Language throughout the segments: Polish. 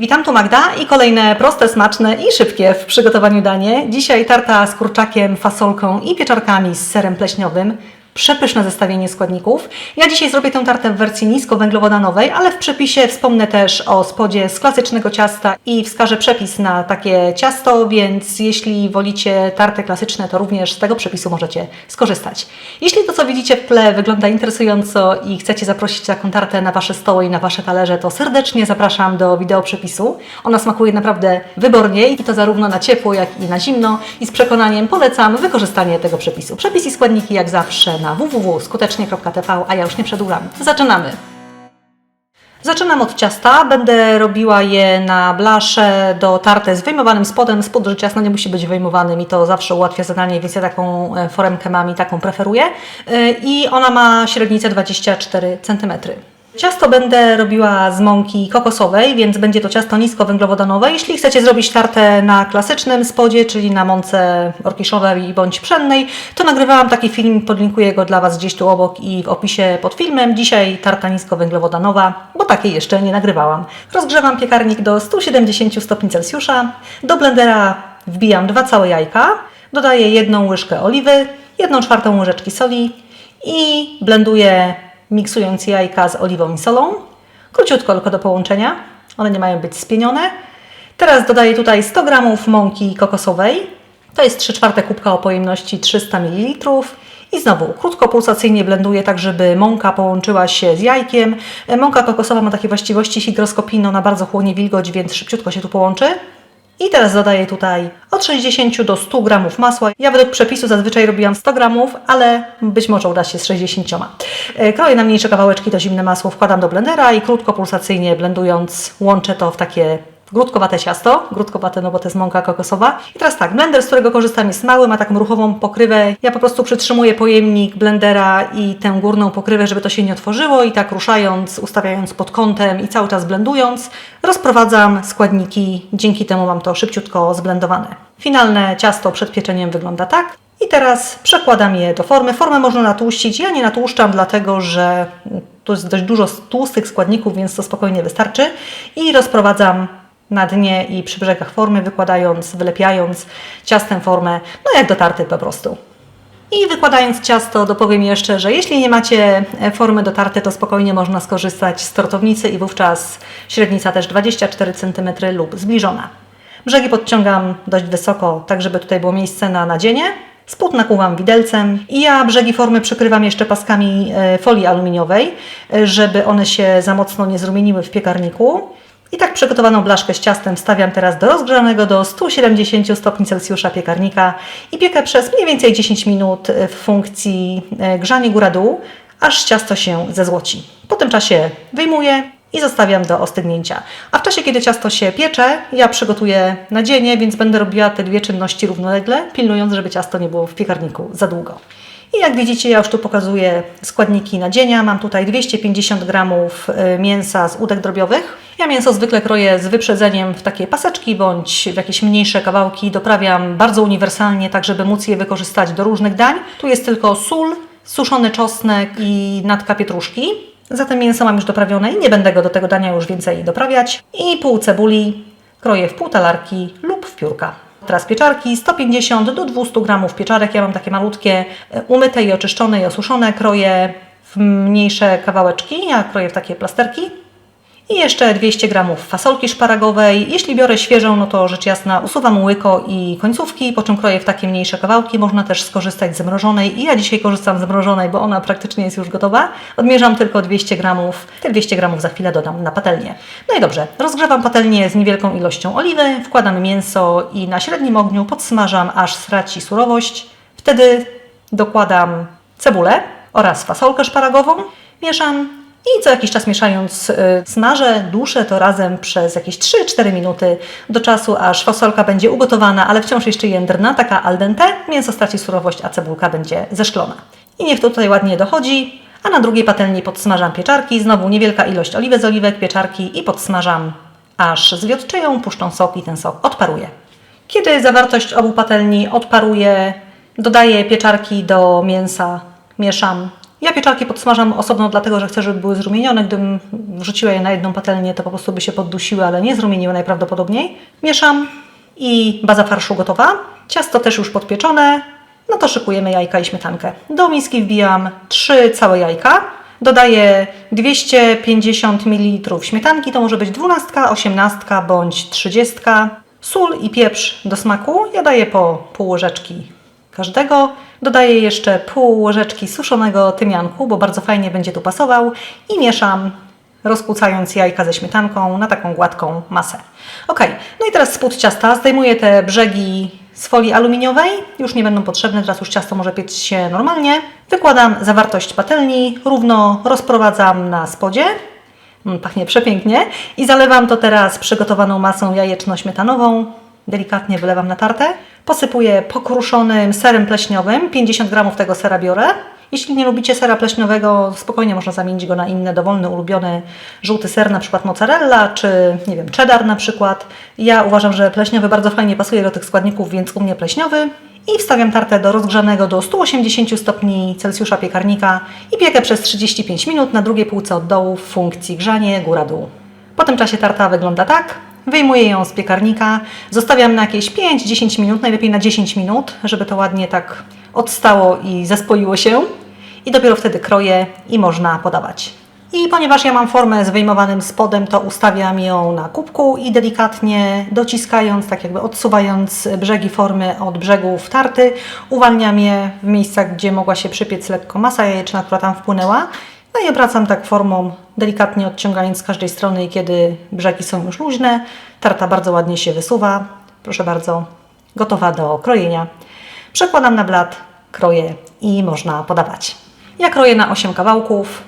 Witam, tu Magda i kolejne proste, smaczne i szybkie w przygotowaniu danie. Dzisiaj tarta z kurczakiem, fasolką i pieczarkami z serem pleśniowym. Przepyszne zestawienie składników. Ja dzisiaj zrobię tę tartę w wersji niskowęglowodanowej, ale w przepisie wspomnę też o spodzie z klasycznego ciasta i wskażę przepis na takie ciasto, więc jeśli wolicie tarty klasyczne, to również z tego przepisu możecie skorzystać. Jeśli to, co widzicie w tle wygląda interesująco i chcecie zaprosić taką tartę na Wasze stoły i na Wasze talerze, to serdecznie zapraszam do wideo przepisu. Ona smakuje naprawdę wybornie i to zarówno na ciepło, jak i na zimno i z przekonaniem polecam wykorzystanie tego przepisu. Przepis i składniki jak zawsze na www.skutecznie.tv, a ja już nie przedłużam. Zaczynamy! Zaczynam od ciasta. Będę robiła je na blasze do tarty z wyjmowanym spodem. Spód do ciasta nie musi być wyjmowany, mi to zawsze ułatwia zadanie, więc ja taką e, foremkę mam i taką preferuję. E, I ona ma średnicę 24 cm. Ciasto będę robiła z mąki kokosowej, więc będzie to ciasto niskowęglowodanowe. Jeśli chcecie zrobić tartę na klasycznym spodzie, czyli na mące orkiszowej bądź pszennej, to nagrywałam taki film, podlinkuję go dla Was gdzieś tu obok i w opisie pod filmem. Dzisiaj tarta niskowęglowodanowa, bo takiej jeszcze nie nagrywałam. Rozgrzewam piekarnik do 170 stopni Celsjusza. Do blendera wbijam dwa całe jajka, dodaję jedną łyżkę oliwy, jedną czwartą łyżeczki soli i blenduję miksując jajka z oliwą i solą. Króciutko tylko do połączenia. One nie mają być spienione. Teraz dodaję tutaj 100 g mąki kokosowej. To jest 3 czwarte kubka o pojemności 300 ml. I znowu krótko pulsacyjnie blenduję tak, żeby mąka połączyła się z jajkiem. Mąka kokosowa ma takie właściwości higroskopijne, ona bardzo chłonie wilgoć, więc szybciutko się tu połączy. I teraz dodaję tutaj od 60 do 100 gramów masła. Ja według przepisu zazwyczaj robiłam 100 gramów, ale być może uda się z 60. E, Kroję na mniejsze kawałeczki to zimne masło, wkładam do blendera i krótko pulsacyjnie blendując łączę to w takie grudkowate ciasto, grudkowate, no bo to jest mąka kokosowa. I teraz tak, blender, z którego korzystam jest mały, ma taką ruchową pokrywę. Ja po prostu przytrzymuję pojemnik blendera i tę górną pokrywę, żeby to się nie otworzyło i tak ruszając, ustawiając pod kątem i cały czas blendując, rozprowadzam składniki, dzięki temu mam to szybciutko zblendowane. Finalne ciasto przed pieczeniem wygląda tak. I teraz przekładam je do formy. Formę można natłuścić. Ja nie natłuszczam, dlatego że tu jest dość dużo tłustych składników, więc to spokojnie wystarczy. I rozprowadzam na dnie i przy brzegach formy, wykładając, wylepiając ciastem formę, no jak do tarty po prostu. I wykładając ciasto, dopowiem jeszcze, że jeśli nie macie e, formy do tarty, to spokojnie można skorzystać z tortownicy i wówczas średnica też 24 cm lub zbliżona. Brzegi podciągam dość wysoko, tak żeby tutaj było miejsce na nadzienie. Spód nakłuwam widelcem i ja brzegi formy przykrywam jeszcze paskami e, folii aluminiowej, e, żeby one się za mocno nie zrumieniły w piekarniku. I tak przygotowaną blaszkę z ciastem stawiam teraz do rozgrzanego do 170 stopni Celsjusza piekarnika i piekę przez mniej więcej 10 minut w funkcji e, grzanie góra-dół, aż ciasto się zezłoci. Po tym czasie wyjmuję i zostawiam do ostygnięcia. A w czasie, kiedy ciasto się piecze, ja przygotuję nadzienie, więc będę robiła te dwie czynności równolegle, pilnując, żeby ciasto nie było w piekarniku za długo. I jak widzicie, ja już tu pokazuję składniki nadzienia. Mam tutaj 250 gramów y, mięsa z udek drobiowych. Ja mięso zwykle kroję z wyprzedzeniem w takie paseczki bądź w jakieś mniejsze kawałki. Doprawiam bardzo uniwersalnie, tak żeby móc je wykorzystać do różnych dań. Tu jest tylko sól, suszony czosnek i natka pietruszki. Zatem mięso mam już doprawione i nie będę go do tego dania już więcej doprawiać. I pół cebuli kroję w pół talarki lub w piórka. Teraz pieczarki, 150 do 200 gramów pieczarek. Ja mam takie malutkie, e, umyte i oczyszczone i osuszone. Kroję w mniejsze kawałeczki, ja kroję w takie plasterki. I jeszcze 200 gramów fasolki szparagowej. Jeśli biorę świeżą, no to rzecz jasna usuwam łyko i końcówki, po czym kroję w takie mniejsze kawałki. Można też skorzystać z mrożonej i ja dzisiaj korzystam z mrożonej, bo ona praktycznie jest już gotowa. Odmierzam tylko 200 gramów. Te 200 gramów za chwilę dodam na patelnię. No i dobrze, rozgrzewam patelnię z niewielką ilością oliwy, wkładam mięso i na średnim ogniu podsmażam, aż straci surowość. Wtedy dokładam cebulę oraz fasolkę szparagową. Mieszam i co jakiś czas mieszając y, smażę, duszę to razem przez jakieś 3-4 minuty do czasu, aż fasolka będzie ugotowana, ale wciąż jeszcze jędrna, taka al dente, mięso straci surowość, a cebulka będzie zeszklona. I niech to tutaj ładnie dochodzi, a na drugiej patelni podsmażam pieczarki, znowu niewielka ilość oliwy z oliwek, pieczarki i podsmażam aż zwiotczeją, puszczą sok i ten sok odparuje. Kiedy zawartość obu patelni odparuje, dodaję pieczarki do mięsa, mieszam Ja pieczarki podsmażam osobno, dlatego że chcę, żeby były zrumienione. Gdybym wrzuciła je na jedną patelnię, to po prostu by się poddusiły, ale nie zrumieniły najprawdopodobniej. Mieszam i baza farszu gotowa. Ciasto też już podpieczone. No to szykujemy jajka i śmietankę. Do miski wbijam 3 całe jajka. Dodaję 250 ml śmietanki, to może być 12, 18 bądź 30. Sól i pieprz do smaku. Ja daję po pół łyżeczki każdego. Dodaję jeszcze pół łyżeczki suszonego tymianku, bo bardzo fajnie będzie tu pasował i mieszam, rozkłócając jajka ze śmietanką na taką gładką masę. Ok, no i teraz spód ciasta. Zdejmuję te brzegi z folii aluminiowej. Już nie będą potrzebne, teraz już ciasto może piec się normalnie. Wykładam zawartość patelni, równo rozprowadzam na spodzie. Mm, Pachnie przepięknie. I zalewam to teraz przygotowaną masą jajeczno-śmietanową. Delikatnie wylewam na tartę. Posypuję pokruszonym serem pleśniowym. 50 gramów tego sera biorę. Jeśli nie lubicie sera pleśniowego, spokojnie można zamienić go na inny, dowolny, ulubiony żółty ser, na przykład mozzarella, czy nie wiem, cheddar na przykład. Ja uważam, że pleśniowy bardzo fajnie pasuje do tych składników, więc u mnie pleśniowy. I wstawiam tartę do rozgrzanego do 180 stopni Celsjusza piekarnika i piekę przez 35 minut na drugiej półce od dołu w funkcji grzanie góra-dół. Po tym czasie tarta wygląda tak. Wyjmuję ją z piekarnika, zostawiam na jakieś 5-10 minut, najlepiej na 10 minut, żeby to ładnie tak odstało i zespoiło się. I dopiero wtedy kroję i można podawać. I ponieważ ja mam formę z wyjmowanym spodem, to ustawiam ją na kubku i delikatnie dociskając, tak jakby odsuwając brzegi formy od brzegów tarty, uwalniam je w miejscach, gdzie mogła się przypiec lekko masa jajeczna, która tam wpłynęła. No i obracam tak formą, delikatnie odciągając z każdej strony i kiedy brzegi są już luźne, tarta bardzo ładnie się wysuwa. Proszę bardzo, gotowa do krojenia. Przekładam na blat, kroję i można podawać. Ja kroję na 8 kawałków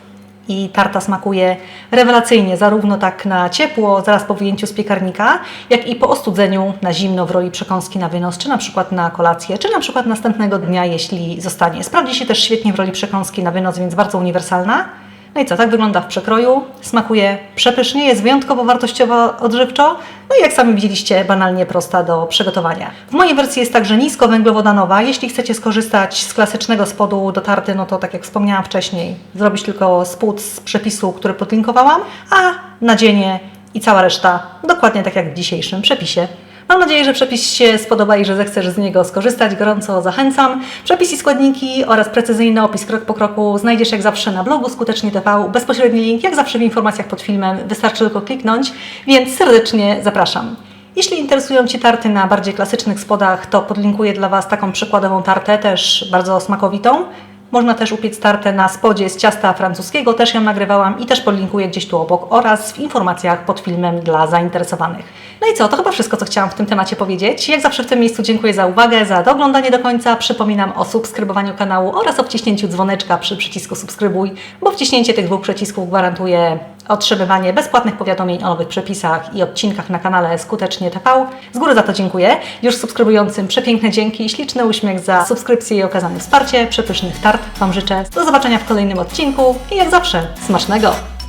i tarta smakuje rewelacyjnie, zarówno tak na ciepło, zaraz po wyjęciu z piekarnika, jak i po ostudzeniu na zimno w roli przekąski na wynos, czy na przykład na kolację, czy na przykład następnego dnia, jeśli zostanie. Sprawdzi się też świetnie w roli przekąski na wynos, więc bardzo uniwersalna. No i co, tak wygląda w przekroju. Smakuje przepysznie, jest wyjątkowo wartościowo odżywczo. No i jak sami widzieliście, banalnie prosta do przygotowania. W mojej wersji jest także niskowęglowodanowa. Jeśli chcecie skorzystać z klasycznego spodu do tarty, no to tak jak wspomniałam wcześniej, zrobić tylko spód z przepisu, który podlinkowałam, a nadzienie i cała reszta dokładnie tak jak w dzisiejszym przepisie. Mam nadzieję, że przepis się spodoba i że zechcesz z niego skorzystać. Gorąco zachęcam. Przepis i składniki oraz precyzyjny opis krok po kroku znajdziesz jak zawsze na blogu Skutecznie TV. Bezpośredni link jak zawsze w informacjach pod filmem. Wystarczy tylko kliknąć, więc serdecznie zapraszam. Jeśli interesują Cię tarty na bardziej klasycznych spodach, to podlinkuję dla Was taką przykładową tartę, też bardzo smakowitą. Można też upiec tartę na spodzie z ciasta francuskiego, też ją nagrywałam i też podlinkuję gdzieś tu obok oraz w informacjach pod filmem dla zainteresowanych. No i co, to chyba wszystko, co chciałam w tym temacie powiedzieć. Jak zawsze w tym miejscu dziękuję za uwagę, za doglądanie do końca. Przypominam o subskrybowaniu kanału oraz o wciśnięciu dzwoneczka przy przycisku subskrybuj, bo wciśnięcie tych dwóch przycisków gwarantuje otrzymywanie bezpłatnych powiadomień o nowych przepisach i odcinkach na kanale Skutecznie TV. Z góry za to dziękuję. Już subskrybującym przepiękne dzięki śliczny uśmiech za subskrypcję i okazane wsparcie. Przepysznych tart Wam życzę. Do zobaczenia w kolejnym odcinku i jak zawsze smacznego!